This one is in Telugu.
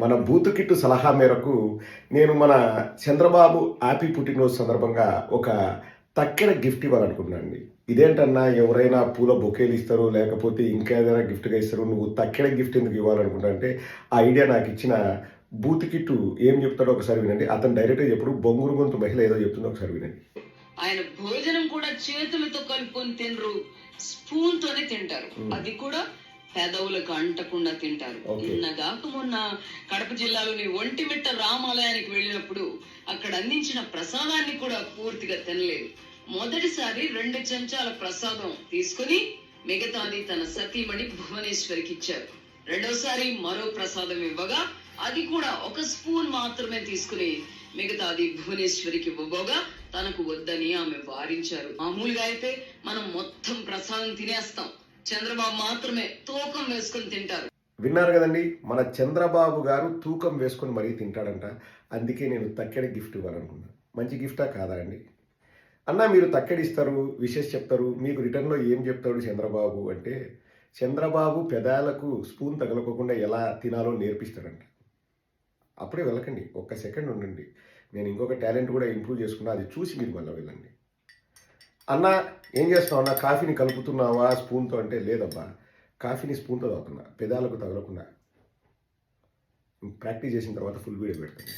మన బూతు కిట్టు సలహా మేరకు నేను మన చంద్రబాబు హ్యాపీ పుట్టినరోజు సందర్భంగా ఒక తక్కిన గిఫ్ట్ ఇవ్వాలనుకున్నాను అండి ఇదేంటన్నా ఎవరైనా పూల బొకేలు ఇస్తారు లేకపోతే ఇంకా ఏదైనా గిఫ్ట్గా ఇస్తారు నువ్వు తక్కిన గిఫ్ట్ ఎందుకు ఇవ్వాలనుకుంటా అంటే ఆ ఐడియా నాకు ఇచ్చిన బూత్ కిట్టు ఏం చెప్తాడో ఒకసారి వినండి. అతను డైరెక్ట్గా చెప్పుడు బొంగురు గొంతు మహిళ ఏదో చెప్తుందో ఒకసారి వినండి. ఆయన భోజనం కూడా చేతులతో కలుపుకొని తినరు స్పూన్ తోనే తింటారు. అది కూడా పెదవులకు అంటకుండా తింటారు. నిన్నగాక మొన్న కడప జిల్లాలోని ఒంటిమిట్ట రామాలయానికి వెళ్ళినప్పుడు అక్కడ అందించిన ప్రసాదాన్ని కూడా పూర్తిగా తినలేదు. మొదటిసారి రెండు చెంచాల ప్రసాదం తీసుకుని మిగతాది తన సతీమణి భువనేశ్వరికి ఇచ్చారు. రెండోసారి మరో ప్రసాదం ఇవ్వగా అది కూడా ఒక స్పూన్ మాత్రమే తీసుకుని మిగతాది భువనేశ్వరికి ఇవ్వబోగా తనకు వద్దని ఆమె వారించారు. మామూలుగా అయితే మనం మొత్తం ప్రసాదం తినేస్తాం. చంద్రబాబు మాత్రమే తూకం వేసుకుని తింటారు. విన్నారు కదండి మన చంద్రబాబు గారు తూకం వేసుకొని మరీ తింటాడంట. అందుకే నేను తక్కడి గిఫ్ట్ ఇవ్వాలనుకున్నాను మంచి గిఫ్టా కాదా అండి? అన్న మీరు తక్కడి ఇస్తారు విషెస్ చెప్తారు మీకు రిటర్న్లో ఏం చెప్తాడు చంద్రబాబు అంటే చంద్రబాబు పెదాలకు స్పూన్ తగలకోకుండా ఎలా తినాలో నేర్పిస్తాడంట. అప్పుడే వెళ్ళకండి ఒక్క సెకండ్ ఉండండి. నేను ఇంకొక టాలెంట్ కూడా ఇంప్రూవ్ చేసుకున్నా అది చూసి మీరు మళ్ళీ వెళ్ళండి. అన్న ఏం చేస్తావు అన్న? కాఫీని కలుపుతున్నావా స్పూన్తో అంటే లేదబ్బా. కాఫీని స్పూన్తో తాగుతున్నా పెదాలకు తగలకుండా. ప్రాక్టీస్ చేసిన తర్వాత ఫుల్ వీడియో పెడుతుంది